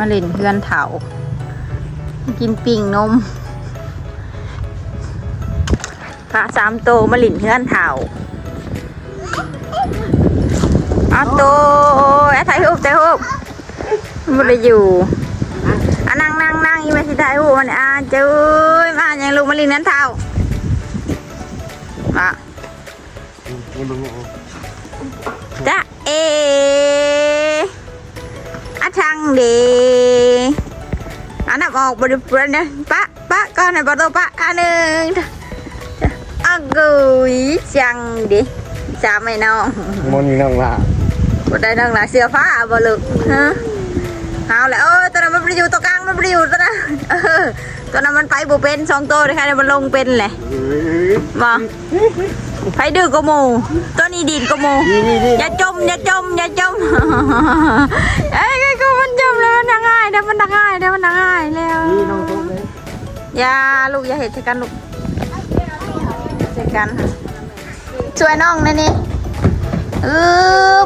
มาเล่นเพื่อนเถากินปิ่งนมพระสามโตมาเล่นเพื่อนเถาเอาโตไอ้ถ่ายรูปถ่ายรูปมันได้อยู่อะนั่งนั่งนั่งอีเมสิถ่ายรูปมันอะเจ้ยมาอย่างลูกมาเล่นเพื่อนเถามานี่มึงเอาจ๊ะเอ ช่างดีอันนั้นออกบริบทนะปะปะก่อนนประตูปะอันหนึ่งอักกุยช่างดีจ้าไม่น้องมันต์น้องละบได้น้องละเสื้อผ้าบ่ลึกฮะ เอาแหละเออตัวนั้นมันไปอยู่ตัวกลางมันไปอยู่ตัวนั้นเออตัวนั้นมันไปบุเป็นสองตัวเลยค่ะมันลงเป็นแหละมาไปดื้อกโมตัวนี้ดีดกโม่อย่าจมอย่าจมอย่าจมเอ้ยก็มันจมแล้วมันทางง่ายเดี๋ยวมันทางง่ายเดี๋ยวมันทางง่ายแล้วอย่าลูกอย่าเห็นใช่กันลูกใช่กันค่ะช่วยน้องนะนี่อึ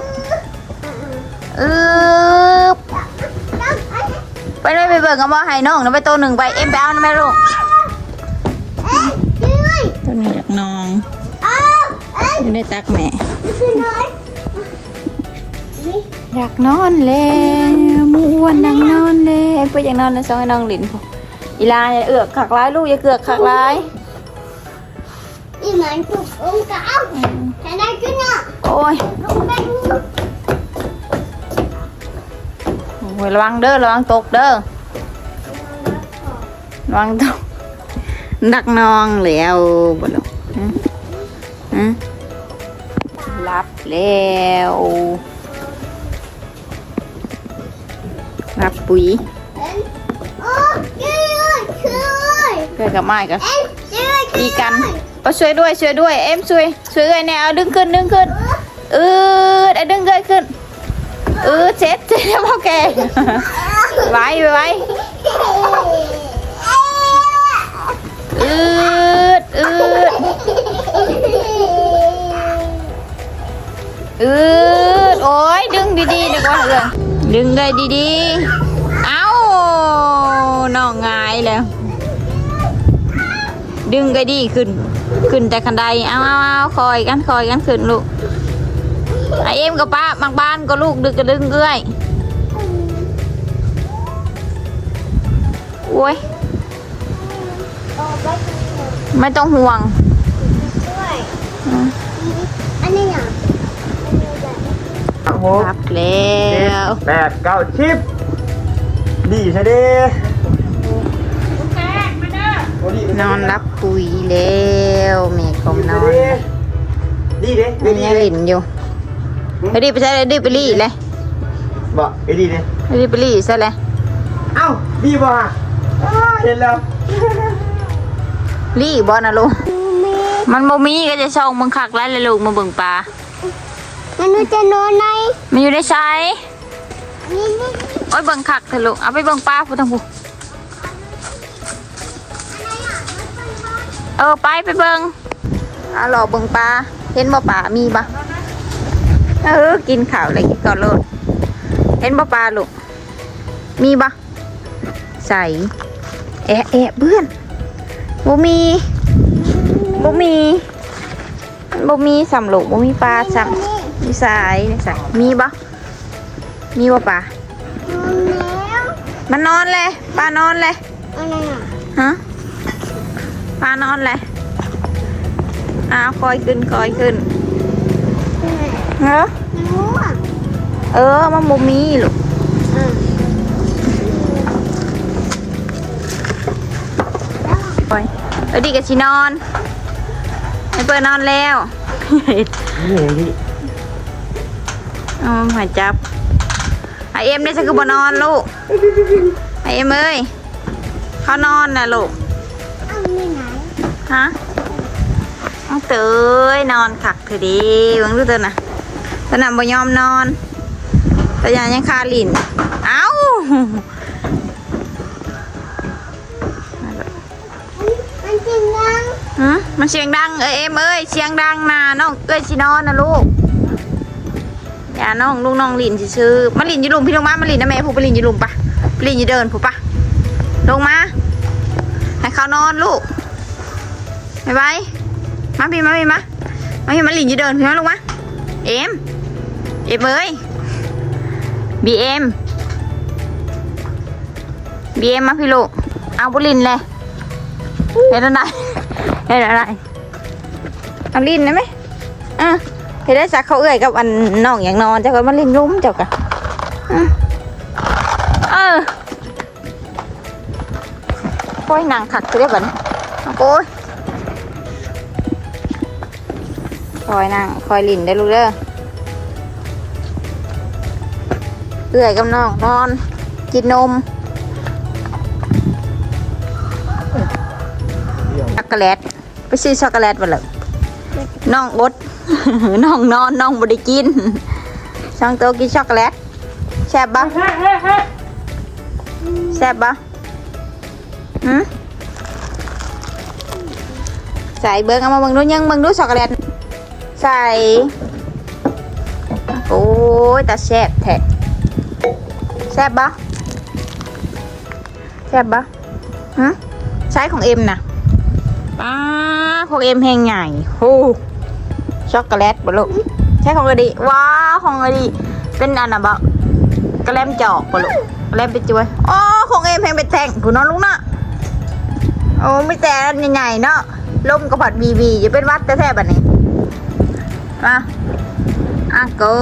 บอึบ ไปเลยไปเบิ่งกับบ่ให้น้องนะไปตัวหนึ่งไปเอ็มไปเอานะแม่ลูกตัวนี้อยากน้องอยู่ในตักแม่อยากนอนแล้วมูอ้วนนังนอนแล้วเพื่ออยากนอนในซองให้น้องหลินพออีลาอย่าเอือกขักร้ายลูกอย่าเกือกขักร้ายอีหมันถูกองค์เก้าฉันได้ขึ้นอะโอ้ย โอ้ยระวังเด้อระวังตกเด้อระวังตกดักนองแล้วบ่ลูกฮะรับแล้วรับปุ๋ยเอ็นโอ้ช่วยช่วยเพื่อกับไม้กันตีกันเอาช่วยด้วยช่วยด้วย เอ็มช่วยช่วยเลยเนี่ยเอาดึงขึ้นดึงขึ้นเออไอ้ดึงเกยขึ้นเออ เช็ดเช็ดแล้วพ่อแกไว้ไว้ไว้อืดอืดอืดโอ้ยดึงดีๆดีกว่าเลยดึงเลยดีๆ เอ้าน้องงายแล้ว ดึงก็ดีขึ้น ขึ้นแต่คันใดเอาเอาเอาคอยกันคอยกันขึ้นลูกไอเอ็มกับป้าบางบ้านก็ลูกดึกก็ดึงเอื้อย โอ้ยไม่ต้องห่วง อันนี้อะหกรับแล้วแปดเก้าชิป ดีใช่ดินอนรับปุ๋ยแล้วแม่กลมนอนดีเด้อันนี้หลินอยู่ไปดิไปใช่เลยดิไปรีเลยบอกไอ้ดีเด้ไปดิไปรีซะเลยเอ้าดีบ่ฮะอ้าว เห็นแล้วรีบอนะลูกมันบ่มีก็จะช่องมึงคักแล้วเลยลูกมาเบิ่งปลา มันดูจะนอนในมันอยู่ในไซนี่นี่โอ้ยเบิ่งคักเถอะลูกเอาไปเบิ่งปลาพูดทางพูเออไปไปเบิ่งเอาหลอกเบิ่งปลา เห็นบ่ปลามีบ่เออกินข้าวเลยกินก่อนโลดเห็นบ่ปลาลูกมีบ่ใส่ แอะแอะเพื่อนบ่มีบ่มีบ่มีสำลูกบ่มีปลาสำมีสายในสายมีบ่มีบ่ปลานอนแล้วมันนอนเลยปลานอนเลยอะไรอะฮะปลานอนเลยอ้าวคอยขึ้นคอยขึ้นเออรู้อะเออมันบ่มีลูก ปล่อยเออดีกับชินอนให้เปิดนอนแล้วนี่ดีเอาหัวจับไอเอ็มได้สักคือบนอนลูกไอเอ็มเอ้ยเขานอนนะลูกเอานี่ไหนฮะเอาเตยนอนขักเถอะดีเบังดูเตอน่ะตอนนั้นบ่ยอมนอนแต่ยังยังคาลินเอ้า มันเสียงดังเอ้ยเอ็มเอ้ยเสียงดังนะน้องเอ้ยสินอนนะลูกอย่าน้องลูกน้องลินซื้อมาลินยู่ลุมพี่ลงมามาลินนะแม่ผู้ไปลินยู่ลุมปะไปลินยู่เดินผู้ปะลงมาให้เขานอนลูกไปไปมาพี่มาพี่มามาพี่มาลินยู่เดินพี่มาลงมาเอ็มเอ็มเอ้ยบีเอ็มบีเอ็มมาพี่ลูกเอาบุลินเลยเห็นอะไร ห็นอะไรเอาลินได้ไหมอะเห็นได้สักเขาเอ่ยกับอันน้องอย่างนอนเจ้าก็มาลินลุ้มเจ้ากะอะเออโอ้ยนางขักเรียบร้อยโอ้ยคอยนางคอยลินได้ลูกเด้อเอื่อยกับน้องนอน กินนมช็อกโกแลต ไปซื้อช็อกโกแลตมาเลยน้องอดน้องนอนน้องบ่ได้กินช่องโตกินช็อกโกแลตแซ่บบ่แซ่บบ่หืมใส่เบิ้งเอามาเบิ้งดูยังเบิ้งดูช็อกโกแลตใส่โอ้ยแต่แซ่บแท้แซ่บบ่แซ่บบ่หืมใช้ของเอ็มน่ะ ป้าของเอ็มแหงใหญ่โอ้ช็อกโกแลตบลูกใช่ของกระดิว้าของกระดิเป็นอันน่ะบะกระแลมจอกบลูกกระแลมเป็นจวยอ๋อของเอ็มแหงเป็นแท่งคุณน้องลุงนะโอ้ไม่แต่ใหญ่ๆเนาะลมกระผัดบีบีจะเป็นวัดแท้ๆแบบนี้มาอะก้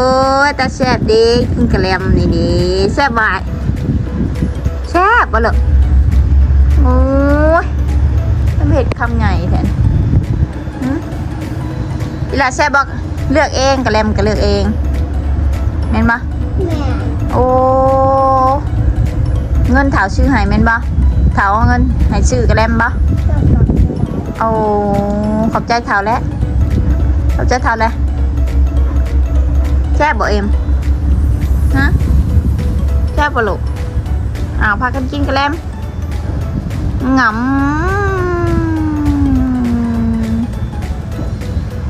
ยตาแซ่บดีกินกระแลมนี่ดีแซ่บไหมแซ่บบลูกโอ้ย เผ็ดคำใหญ่แทนหืมเวลาแซ่บบอกเลือกเองกระเลมก็เลือกเองเม็นปะแม่โอ้เงินถาวชื่อใหายเม็นปะถาวเอาเงินใหายชื่อกระเลมปะโอ้ขอบใจถาวแล้วขอบใจถาวแล้วแซ่บบ่เอ็มฮะแซ่บบ่ลูกอ้าวพากันกินกระเลมงำ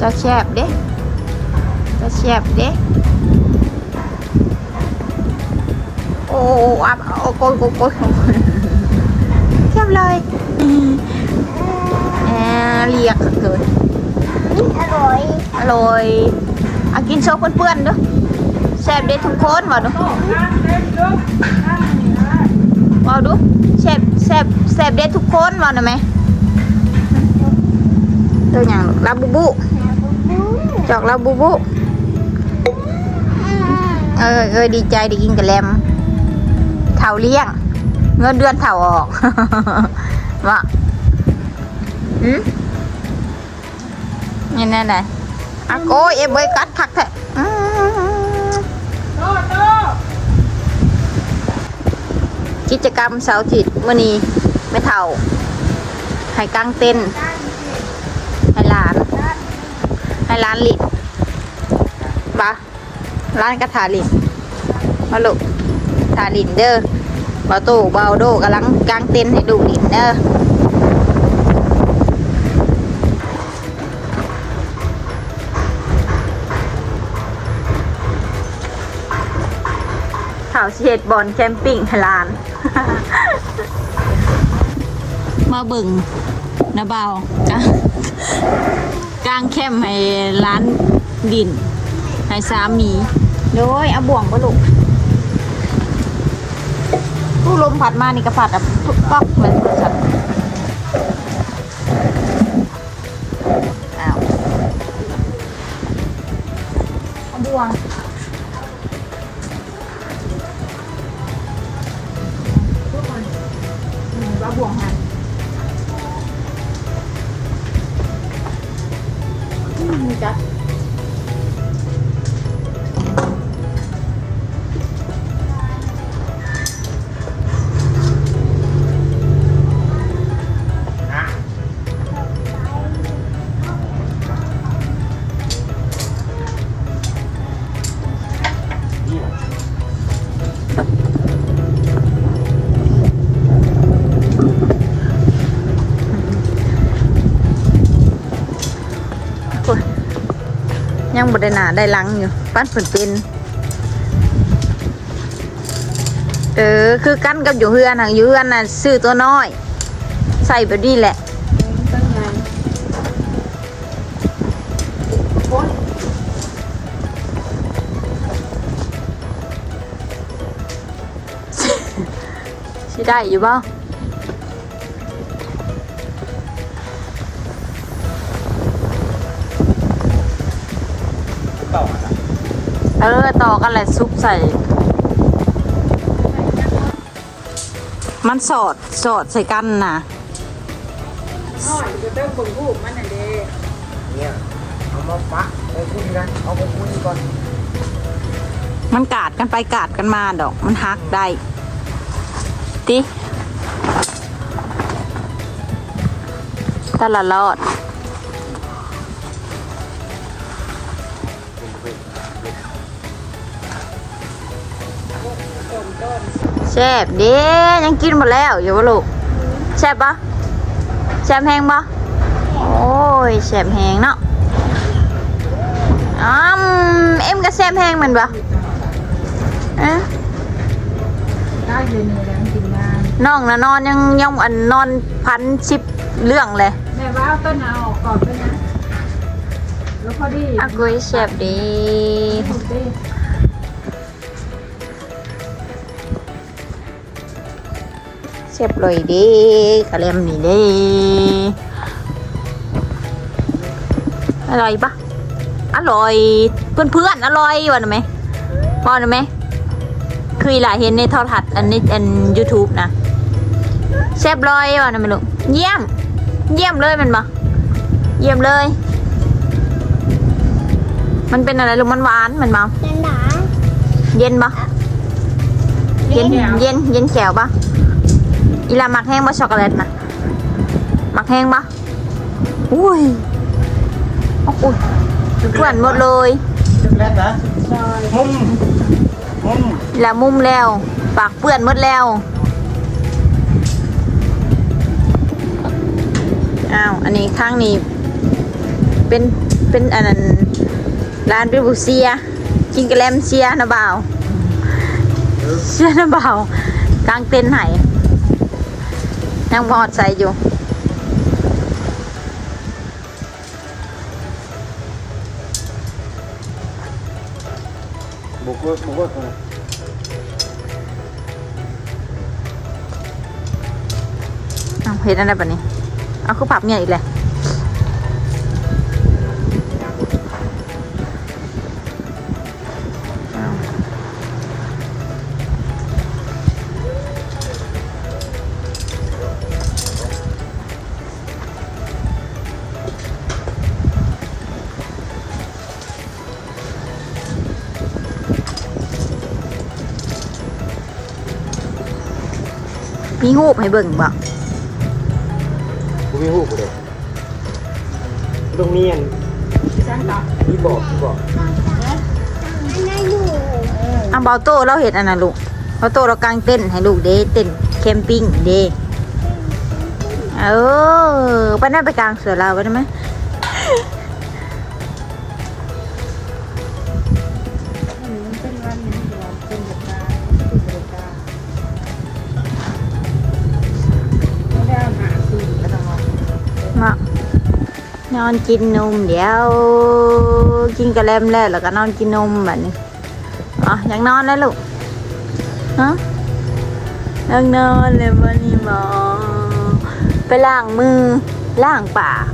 จะแชบเด้จะแชบเด้โอ้อับโอ้โกยโกยโกยแชบเลยแอบเรียกเกินอร่อยอร่อยอากินโชว์เพื่อนๆเด้อแชบเด้ทุกคนว่าดูว่าดูแชบแชบแชบเด้ทุกคนว่าหน่อยไหมตัวอย่างลูกลาบูบู จอกแล้วบูบูเออเออดีใจได้กินกับแลมเท่าเลี้ยง เงินเดือนเท่าออกว่าหืมนี่แน่ไหนอะโกยเอ็มเบยกัดผักแท้อืมกิจกรรมเสาร์อาทิตย์มื่อนี้ไม่เท่าให้กางเต้นท์ให้หลาน ให้ ร้านลินปะร้านกระถาลินมาลูกถาลินเด้อเบาโตเบาโดกำลังกางเต็นท์ให้ดูลินเด้อข่าวเช็ดบอลแคมปิ้งให้ร้าน มาบิ่งนะเบากะ กลางเข้มให้ร้านดิน ให้สามีโดยเอาบ่วงปะลูกผู้ลมผัดมานี่กระผัดอะป๊อกเหมือนสัตว์อ้าวเอาบ่วง ยังบดได้หนาได้ลังอยู่ ปั้นฝนเป็นเออคือกั้นกับอยู่เฮือนนะอยู่เฮือนน่ะซื้อตัวน้อย ใส่แบบนี้แหละใช่ได้อยู่บ้าง ออต่อกันแหละซุปใส่ มันสอดสอดใส่กันน่ะน้อยจะเติมเบิ่งรูปมันน่ะเด้เนี่ยเอามาปะไปคุยกันเอาไปคุยก่อนมันกาดกันไปกาดกันมาดอก มันหักได้ติตละรอด แซ่บเด้ยังกินหมดแล้วอยู่วะลูกแซ่บปะแซ่บแหงปะโอ้ยแซ่บแหงเนาะอืมเอ็มก็แซ่บแหงเหมือนปะเอ๊ะได้เดือนนี้แล้วกินงานน้องนะนอนยังยังอันนอนพันชิบเรื่องเลยแม่ว่าเอาต้นเอาออกก่อนด้วยนะแล้วพอดีอากุยแซ่บดี ถูกดิแซ่บเลยดีกระเลมนี่ดีอร่อยปะอร่อยเพื่อนเพื่อนๆอร่อยวะนะไหมพอนะไหมคือหลายเห็นในโทรทัศน์อันนี้อันยูทูบนะแซ่บร้อยวะนะไม่รู้เยี่ยม เยี่ยมเลยแมันปะเยี่ยมเลย มันเป็นอะไรลูกมันหวานมันมานันดาเย็นปะเย็นเย็นเย็นแขวปะ อีลามักแห้งปะช็อกโกแลตนะมักแห้งปะอุ้ยโอ้ยเพื่อนหมดเลยช็อกโกแลตนะมุมมุมอีลามุมแล้ว ปากเปื้อนหมดแล้วอ้าวอันนี้ข้างนี้ เป็นเป็นอันนั้นร้านเป็นบุเซียกินกระแลมเซียนะบ่าวเซียนะบ่าวกลางเต็นท์ไหน ยังพอดใส่อยู่บุกบุกบุกเอาเห็นอะไรแบบนี้ เอาคือผับเนี่ยอีกเลย มีหูปให้เบิ่งบ่กูมีหูกูเด็กตรงนี้อันช่างต่อพี่บอกพี่บอกอันนั้นอยู่อะเบาโต้เราเห็นอันนั้นลูกเบาโต้เรากางเต้นท์ให้ลูกเด้เต้นแคมปิ้งเด้เออไปนั่นไปกลางเสือเราไปได้ไหม นอนกินนมเดี๋ยว กินกระแลมแล้วแล้วก็นอนกินนมแบบนี้อ๋อยากนอนแล้วลูกฮะยากนอนเลยวันนี้หมอไปล้างมือล้างปาก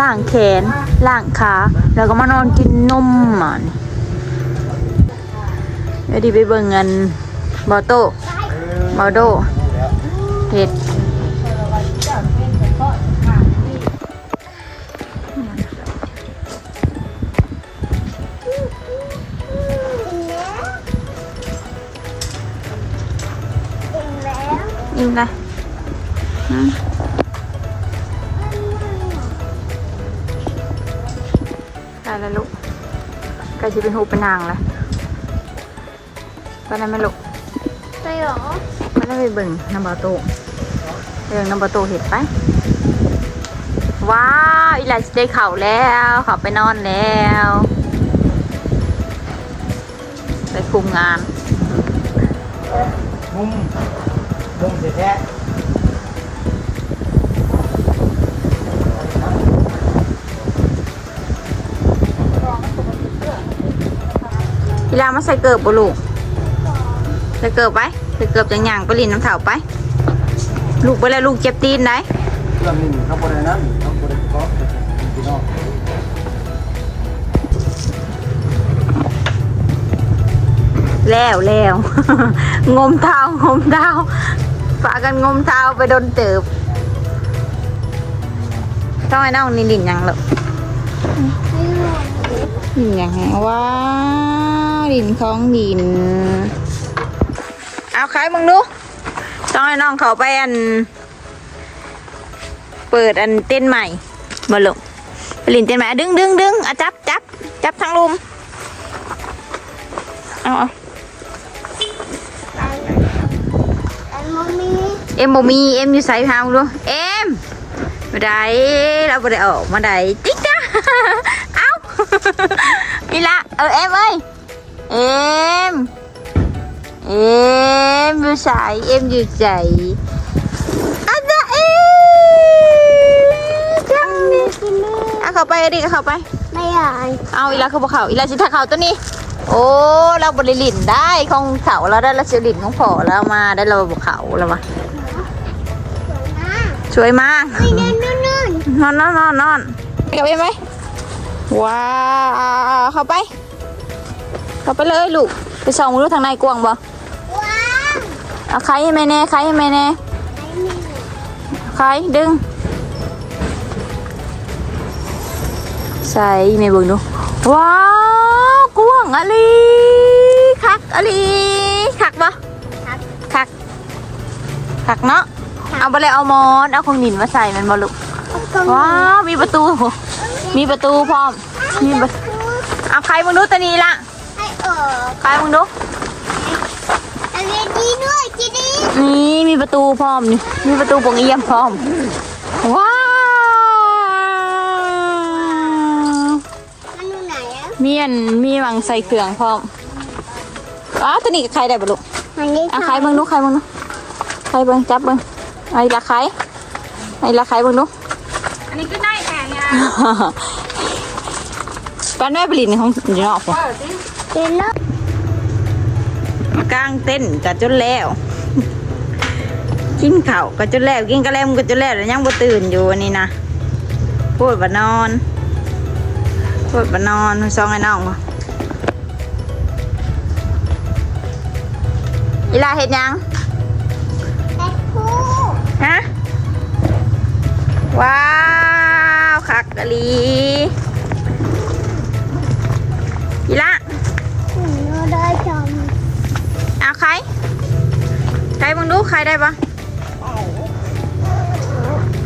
ล้างแขนล้างขาแล้วก็มานอนกินนมมันเดี๋ยวดีไปเบิ่งเงินบอโต้บอโดเห็ด กล้จะเป็นหูเป็นนางแล้วไปได้ไหลูกไปหรอไปได้ไปเบิ่งน้ำบาโตเรื่องน้ำบาโตเห็ดไป ว้าวอีหลายสเตย์เข่าแล้วเขาไปนอนแล้วไปคุมงานมุมุมมุมแท้ว กีฬามาใส่เกิบบ่ลูกใส่เกิบไปใส่เกิบจังหยังไปลินน้ำเถาไป ลูกไปแล้วลูกเจ็บตีนได้ๆเรื่องนี้เขาบรินั้นเขาบริเกาะพี่นองแล้วแล้วงมเท้างมเท้าฝากันงมเท้าไปโดนเติบต้องให้น้องนี่ลินยังลูก ลินหยังว้าวลินของดิน เอาใครมึงดูต้องให้น้องเขาไปอัน เปิดอันเต้นใหม่มาลงไปลินเต้นใหม่อะดึงดึงดึงอะจับจับจับทั้งลุมเอาเอาอันมันมีเอ็มบ่มีเอ็มอยู่ใส่พามดูเอ็มมาได้เราบ่ได้ออกมาได้ติ๊กจ้า เอ้าอีละเออเอ็มเอ้ยเอ็มเอ็มอยู่ใส่เอ็มอยู่ใส่อันน่ะเอ็มจังนี่กินนี่เอาเข้าไปดิเอาเข้าไป ไม่อยากเอาอีละคือบ่เขาอีละสิทักเขาตัวนี้ โอ้เราบริลินได้ของเขาเราได้เราเสียลินของพอแล้วมาได้เราบเขาแล้วมาสวยมากช่วยมากไปเดินนู่นนู่นนอนนอนนอนนอนกลับไปไหม ว้าวเข้าไป เข้าไปเลยลูก ไปส่องดูทางในกว้างบ่ว้าวเอาใครให้แม่แน่ใครให้แม่แน่ไอ้นี่ใครดึง ใส่แม่เบิ่งดู ว้าวกว้างอะลีคักอะลีคักบ่ครับคักคักเนาะเอาไปเลยเอามอน เอาของดินมาใส่มันบ่ลูกตรงว้าวมีประตู มีประตูพร้อม มีประเอาใครมึงดูตัวนี้ละให้ออกใครมึงดูอันนี้ดีด้วยจีดีนี่มีประตูพร้อมนี่มีประตูปงเอี่ยมพร้อม ว้าว มันอยู่ไหนอะมีอันมีหวังใส่เครื่องพร้อมว้าวตัวนี้กับใครได้บ่ลูกอันนี้เอาใครมึงดูใครมึงดูใครเบิ่งจับเบิ่งไอ้ละใครไอ้ละใครเบิ่งดู อันนี้ก็ได้แค่เนี่ยปันแม่ไปลินของอยู่นอกพุ่นเออสิเป็นแล้วกลางเต้นกันจนแล้ว กินข้าวก็จนแล้ว กินกระแลมก็จนแล้วแล้วยังบ่ตื่นอยู่อันนี่นะพูดบ่นอนพูดบ่นอนซองไอ้น้องบ่อีลาเฮ็ดหยังแม่คู่ฮะว้าว คักกะลีอีละหนูได้จอมเอาใคร ใครมึงดูใครได้ปะ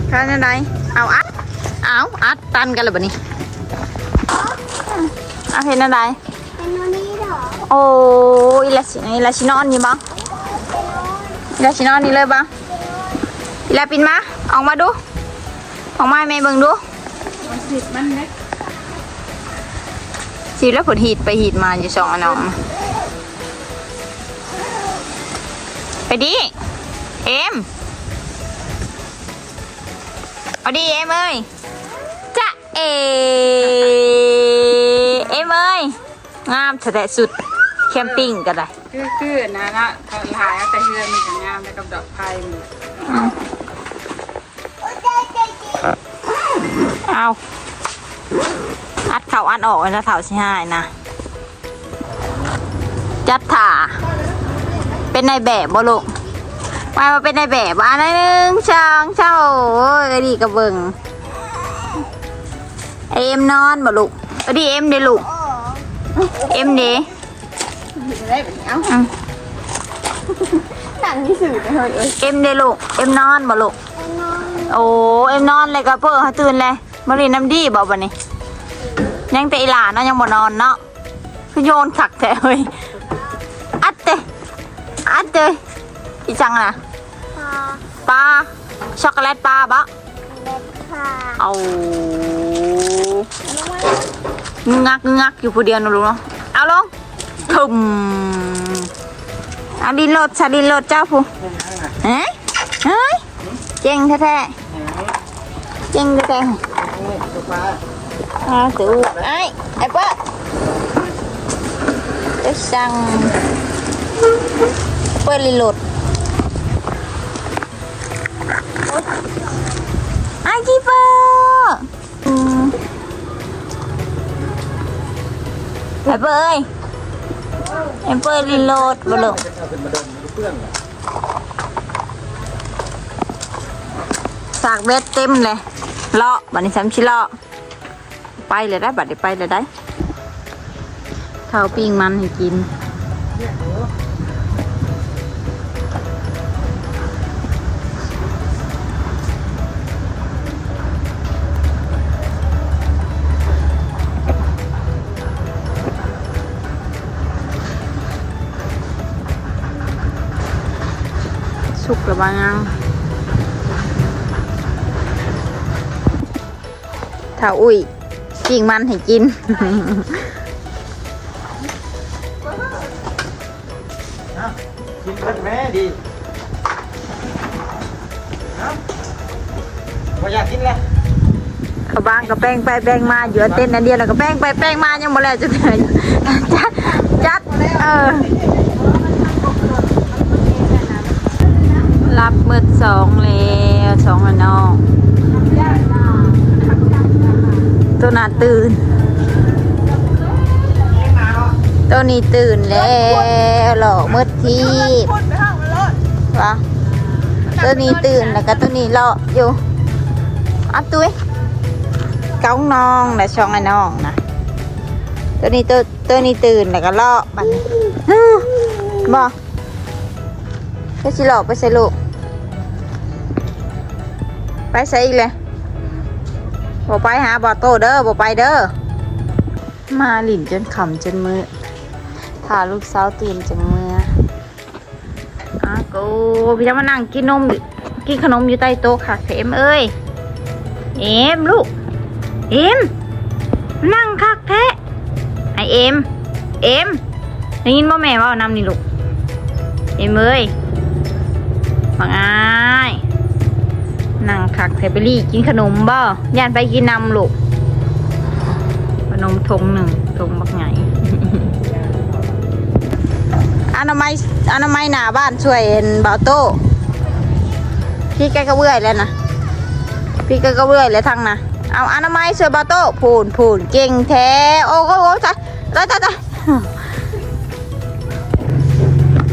ใครได้ไหนเอาอัด เอาอัดตันกันเลยบะนี่เอาเห็นอะไรเป็นโนนี่เหรอ โอ้อีลาชิอีลาชินอนนี่บ้างอีลาชินอนนี่เลยบ้างอีลาปินมา ออกมาดู ออกมาให้แม่เบิ่งดู มันสิบมันเล็กสิแล้วผลหีดไปหีดมาอยู่สองอันน้องไปดิ เอ็มเอาดิเอ็มเอ้ยจะเอเอ็มเอ้ยงามแท้ๆสุดแคมปิ้งกันเลยคือคือนะนะถ้าหายเอาแต่เฮือนมันจะงามแล้วกับดอกไผ่มัน เอาอัดเข่าอัดออกนะเข่าใช่ไหนะ จัดถ่า เป็นในายแบบบ่ลูกมามาเป็นในายแบบอันหนึ่งช่องเช่าโอ้ยดีกระเบิงเอ็มนอนบ่ลูกเอาดีเอ็มเด้ลูก เอ็มเด้ได้แบบนี้เอ้าอืมหนังที่สื่อไปเฮ้ยเอ้ยเอ็มเด้ลูก เอ็มนอนบ่ลูก โอ้ เอ็มนอนเลยกระเพื่อเขาตื่นเลย มาเรียนน้ำดีบ่บ่นี่ยังแต่อีหลานเนาะยังบ่นอนเนาะคือโยนขักแท้เฮ้ยอัดเตอัดเตอีจังน่ะพาปลาช็อกโกแลตปลาบะเล็กพาเอางึกงักงึกงักอยู่ผู้เดียวนะลูกเนาะเอาลงทุ่มเอาดินโหลดชาดินโหลดเจ้าผู้เฮ้ยเฮ้ยเจ๋งแท้ๆเจ๋งแท้ๆ เอาตู้ไอ้ไอ้เปิ้ลจะสั่งเปิ้ลรีโหลดไอ้กีเปอร์ไอ้เปิ้ลเอ้ยไอ้เปิ้ลรีโหลดบ่ลูกสากเบ็ดเต็มเลย เลาะบัดนี้ซ้ำชิเลาะไปเลยได้บัดนี้ไปเลยได้ข้าวปิ้งมันให้กินสุกหรือบ้างยังาอุ้ยปิ้งมันให้กิน กินกันแม่ดีว่าอยากกินเลยเขาบ้างก็แป้งไปแป้งมาอยู่เต้นอันเดียวแล้วก็แป้งไปแป้งมายังบ่แล้วจะเลยจัดจัดเออรับเบิดสองแล้วสองแล้วน้อง ตัวน่าตื่น ตัวนี้ตื่นแล้วหลอกมืดทีบวะตัวนี้ตื่นแล้วก็ตัวนี้เลาะอยู่เอัตุ้ยเก้องน้องและช่องไอ้น้องนะตัวนี้ตัวตัวนี้ตื่นแล้วก็เลาะบัดนี้ฮู้บอไปสิเลาะไปใส่ลูกไปใส่อีกเลย บ่ไปหาบ่อโตเด้อบ่ไปเด้อ มาหลินจนขำจนมือถ้าลูกสาวตื่นจากเมื่ออากูพี่จะมานั่งกินนม กินขนมอยู่ใต้โต๊ะค่ะเอ็มเอ้ย เอ็มลูก เอ็ม นั่งคักแท้ไอเอ็ม เอ็มได้ยินบ่แม่ว่านำนี่ลูก เอ็มเอ้ยบังอา คักแทไปรี่กินขนมบ่ย่านไปกินนำลูกขนมทงหนึ่งทงบักไงอนามัยอนามัยหน้าบ้านช่วยเห็นบาโต้พี่แกก็เบื่อยแล้วนะพี่แกก็เบื่อยแล้วทั้งนะเอาอนามัยช่วยเบาโต้พูนพูนเก่งแท้โอ้โอ้โอ้ตายตายตายตาย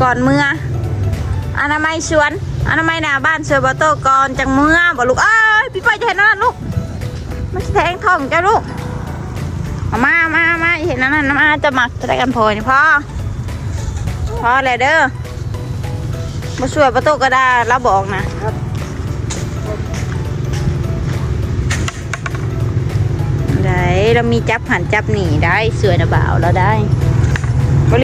ก่อนเมื่ออนามัยชวน อนามัยหน้าบ้านช่วยเบาโตก่อนจังเมื่อบอกลูกเอ้ยพี่ไปจะเห็นนั่นลูกมันแทงท้องเจ้าลูกมามามาเห็นนั่นนั่นมาจะหมักจะได้กันพอนี่พ่อพ่อเลยเด้อมาช่วยประตูก็ได้เราบอกนะได้เรามีจับหันจับหนีได้สวยนะบ่าวเราได้